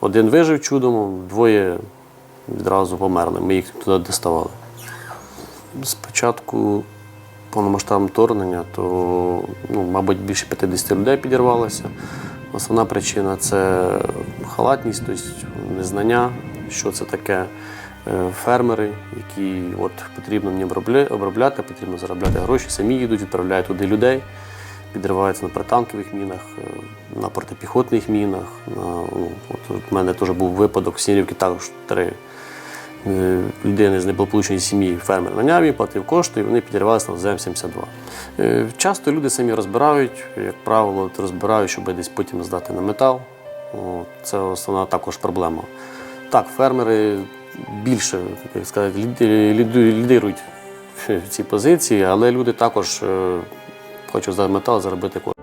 Один вижив чудом, двоє відразу померли. Ми їх туди доставали. Спочатку повномасштабного вторгнення, то, ну, мабуть, більше 50 людей підірвалося. Основна причина це халатність, тобто незнання, що це таке. Е, Фермери, які от, потрібно мені обробляти, потрібно заробляти гроші, самі їдуть, відправляють туди людей, підриваються на протанкових мінах, е, на протипіхотних мінах. На, ну, от, у мене теж був випадок в Сінівці, також три е, людини з неблагополучної сім'ї фермер наняв їм, платив кошти, і вони підірвалися на ЗМ-72. Е, Часто люди самі розбирають, як правило, розбирають, щоб десь потім здати на метал. Це основна також проблема. Так, фермери більше як сказати, лідирують в цій позиції, але люди також е, за метал, заробити кошти.